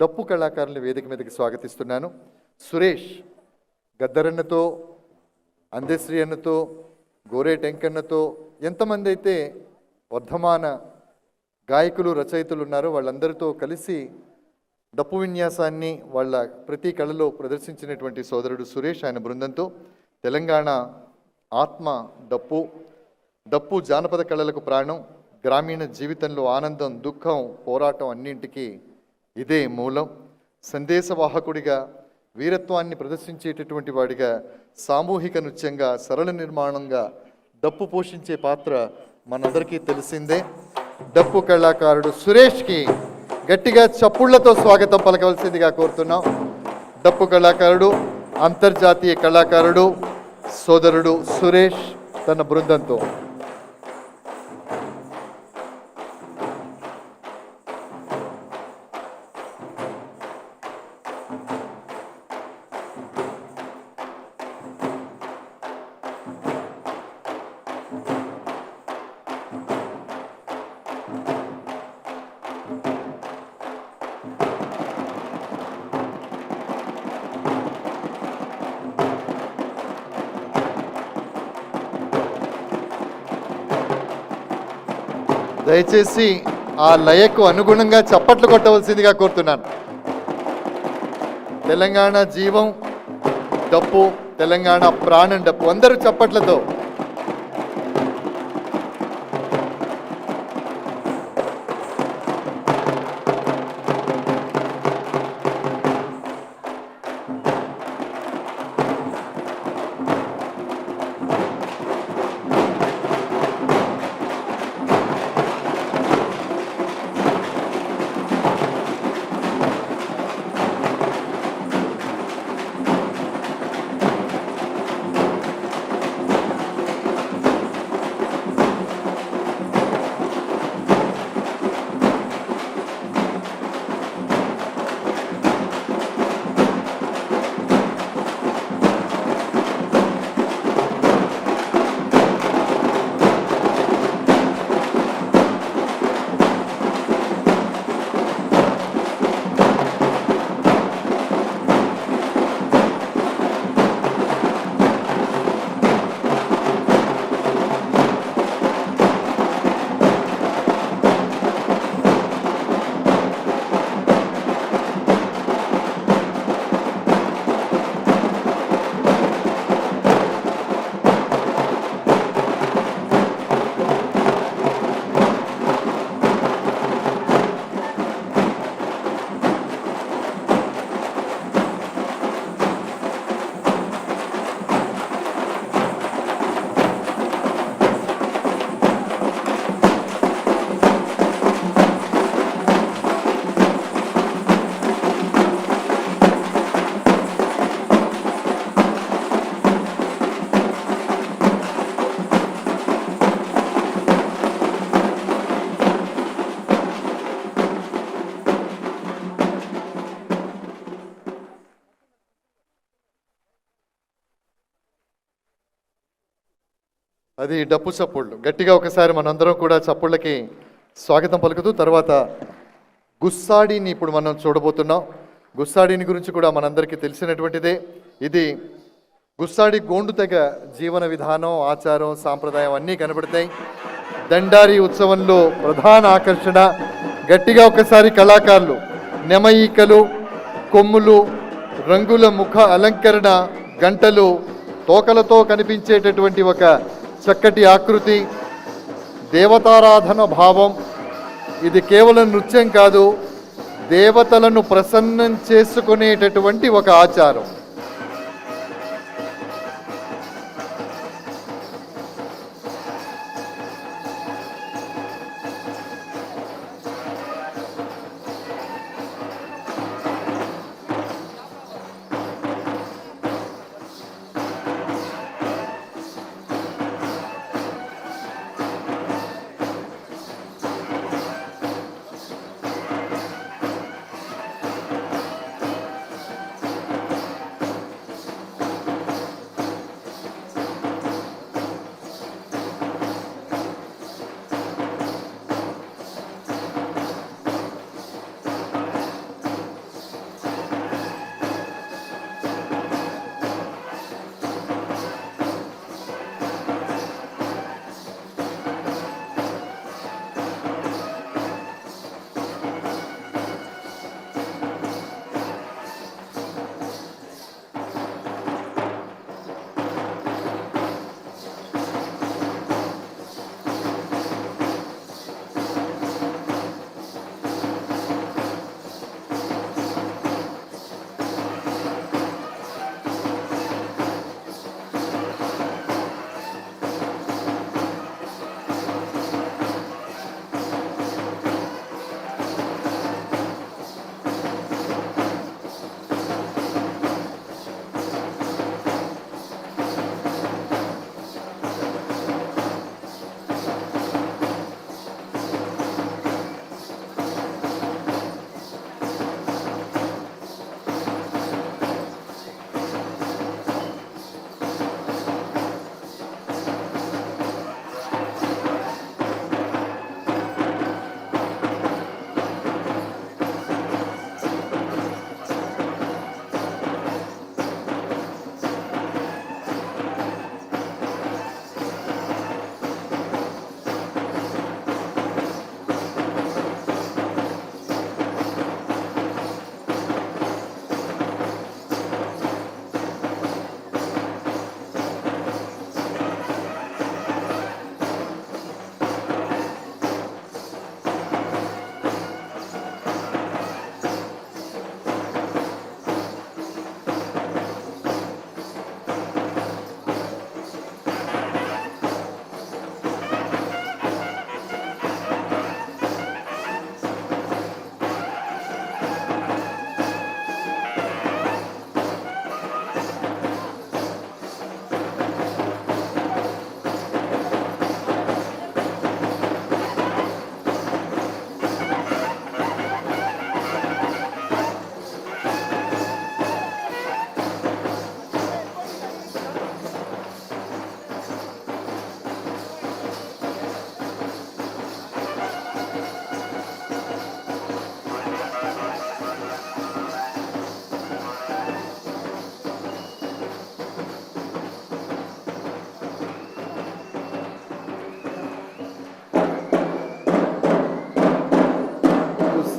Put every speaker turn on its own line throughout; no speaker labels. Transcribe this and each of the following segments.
డప్పు కళాకారుల వేదిక మీదకి స్వాగతిస్తున్నాను. సురేష్ గద్దరన్నతో అందశ్రీ అన్నతో గోరే టెంకన్నతో ఎంతమంది అయితే వర్ధమాన గాయకులు రచయితలు ఉన్నారో వాళ్ళందరితో కలిసి డప్పు విన్యాసాన్ని వాళ్ళ ప్రతి కళలో ప్రదర్శించినటువంటి సోదరుడు సురేష్ ఆయన బృందంతో తెలంగాణ ఆత్మ డప్పు డప్పు జానపద కళలకు ప్రాణం గ్రామీణ జీవితంలో ఆనందం దుఃఖం పోరాటం అన్నింటికీ ఇదే మూలం. సందేశవాహకుడిగా వీరత్వాన్ని ప్రదర్శించేటటువంటి వాడిగా సామూహిక నృత్యంగా సరళ నిర్మాణంగా డప్పు పోషించే పాత్ర మనందరికీ తెలిసిందే. డప్పు కళాకారుడు సురేష్కి గట్టిగా చప్పుళ్ళతో స్వాగతం పలకవలసిందిగా కోరుతున్నాం. డప్పు కళాకారుడు అంతర్జాతీయ కళాకారుడు సోదరుడు సురేష్ తన బృందంతో. దయచేసి ఆ లయకు అనుగుణంగా చప్పట్లు కొట్టవలసిందిగా కోరుతున్నాను. తెలంగాణ జీవం డప్పు తెలంగాణ ప్రాణం డప్పు అందరూ చప్పట్లతో అది డప్పు చప్పుళ్ళు గట్టిగా ఒకసారి మనందరం కూడా చప్పుళ్ళకి స్వాగతం పలుకుతూ తర్వాత గుస్సాడిని ఇప్పుడు మనం చూడబోతున్నాం. గుస్సాడిని గురించి కూడా మనందరికీ తెలిసినటువంటిదే. ఇది గుస్సాడి గోండు తెగ జీవన విధానం ఆచారం సాంప్రదాయం అన్నీ కనబడతాయి. దండారి ఉత్సవంలో ప్రధాన ఆకర్షణ గట్టిగా ఒకసారి కళాకారులు నెమయికలు కొమ్ములు రంగుల ముఖ అలంకరణ గంటలు తోకలతో కనిపించేటటువంటి ఒక చక్కటి ఆకృతి దేవతారాధన భావం. ఇది కేవలం నృత్యం కాదు దేవతలను ప్రసన్నం చేసుకునేటటువంటి ఒక ఆచారం.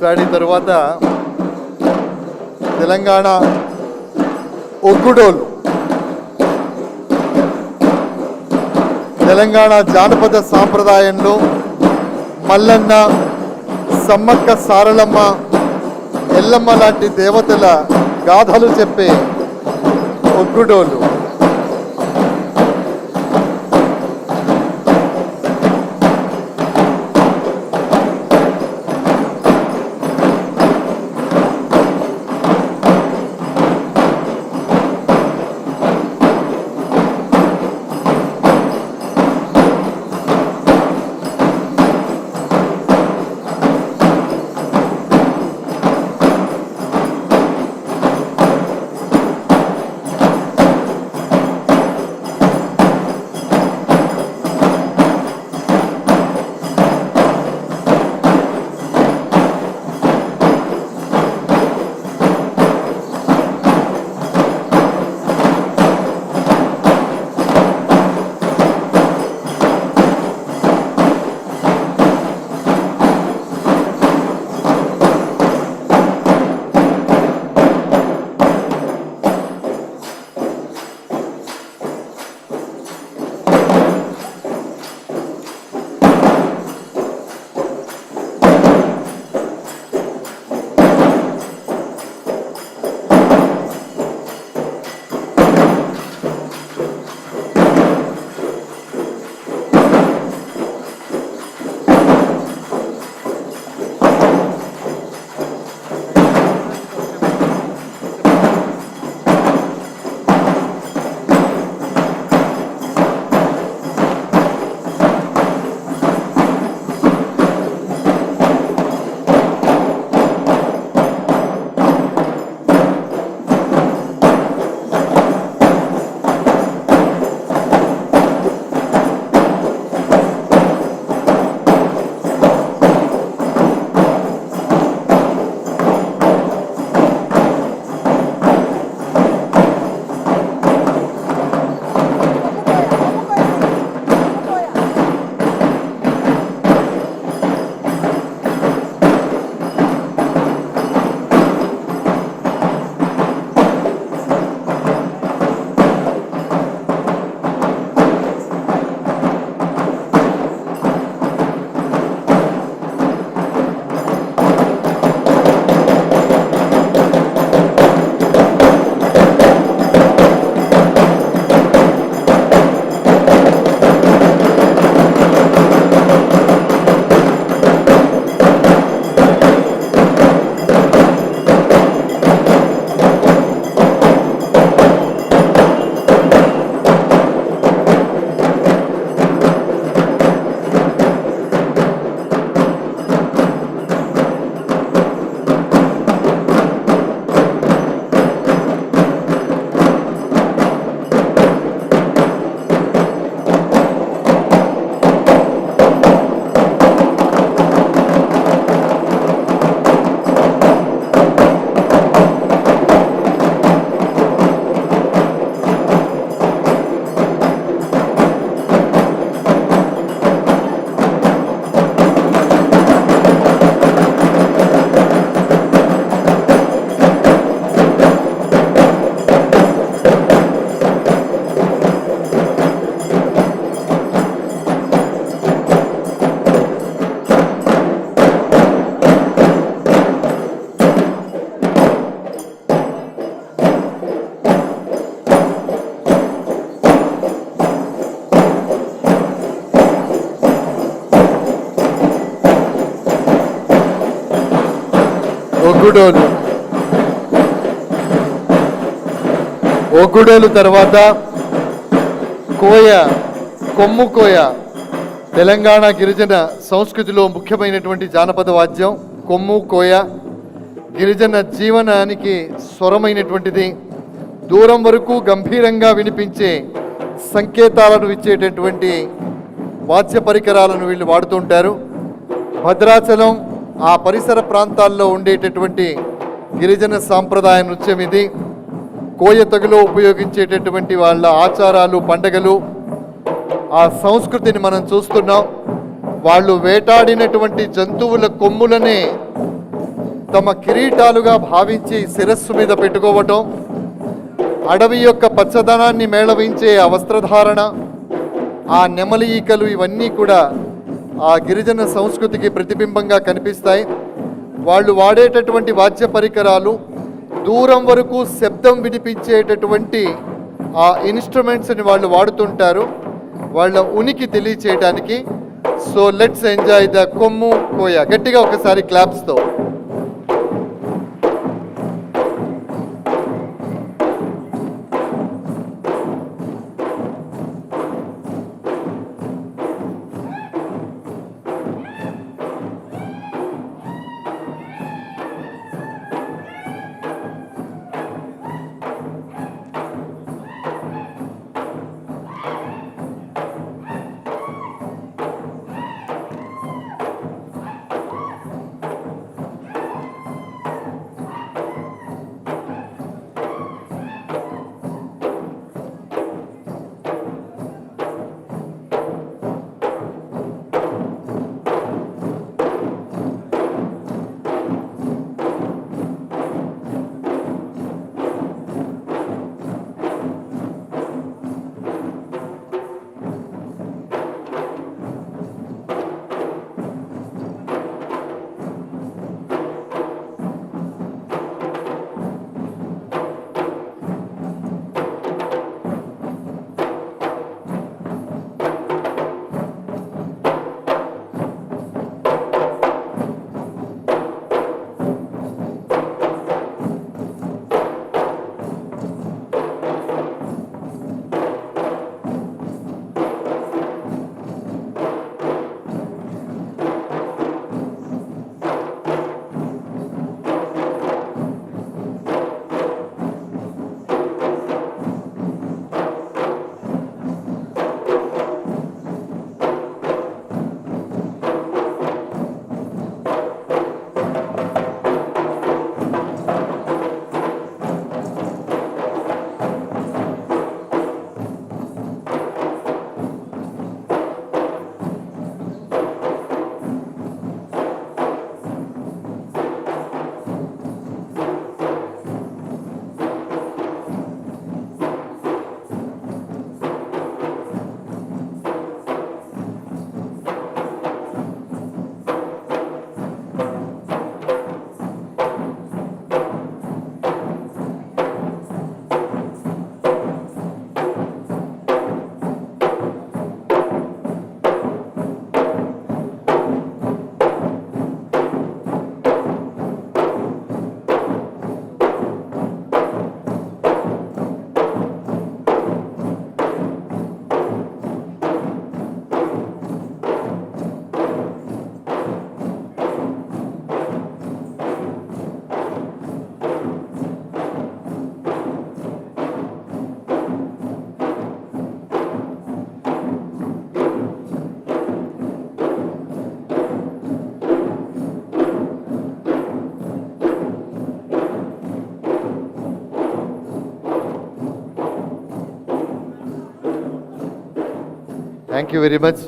శాడీ తర్వాత తెలంగాణ ఒగ్గుడోలు. తెలంగాణ జానపద సాంప్రదాయంలో మల్లన్న సమ్మక్క సారలమ్మ ఎల్లమ్మ లాంటి దేవతల గాథలు చెప్పే ఒగ్గుడోలు. ఒగ్గుడోలు. ఒగ్గుడోలు తర్వాత కోయ కొమ్ము కోయ తెలంగాణ గిరిజన సంస్కృతిలో ముఖ్యమైనటువంటి జానపద వాద్యం కొమ్ము కోయ గిరిజన జీవనానికి స్వరమైనటువంటిది. దూరం వరకు గంభీరంగా వినిపించే సంకేతాలను ఇచ్చేటటువంటి వాద్య పరికరాలను వీళ్ళు వాడుతుంటారు భద్రాచలం ఆ పరిసర ప్రాంతాల్లో ఉండేటటువంటి గిరిజన సాంప్రదాయ నృత్యం ఇది. కోయ తెగలో ఉపయోగించేటటువంటి వాళ్ళ ఆచారాలు పండగలు ఆ సంస్కృతిని మనం చూస్తున్నాం. వాళ్ళు వేటాడినటువంటి జంతువుల కొమ్ములనే తమ కిరీటాలుగా భావించి శిరస్సు మీద పెట్టుకోవటం అడవి యొక్క పచ్చదనాన్ని మేళవించే ఆ వస్త్రధారణ ఆ నెమలి ఈకలు ఇవన్నీ కూడా ఆ గిరిజన సంస్కృతికి ప్రతిబింబంగా కనిపిస్తాయి. వాళ్ళు వాడేటటువంటి వాద్య పరికరాలు దూరం వరకు శబ్దం వినిపించేటటువంటి ఆ ఇన్స్ట్రుమెంట్స్ని వాళ్ళు వాడుతుంటారు. వాళ్ళ ఉనికి తెలియచేయడానికి so let's enjoy the Kommu Koya. గట్టిగా ఒకసారి క్లాప్స్తో థ్యాంక్ యూ వెరీ మచ్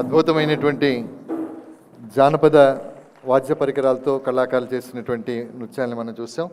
అద్భుతమైనటువంటి జానపద వాద్య పరికరాలతో కళాకారులు చేసినటువంటి నృత్యాన్ని మనం చూసాం.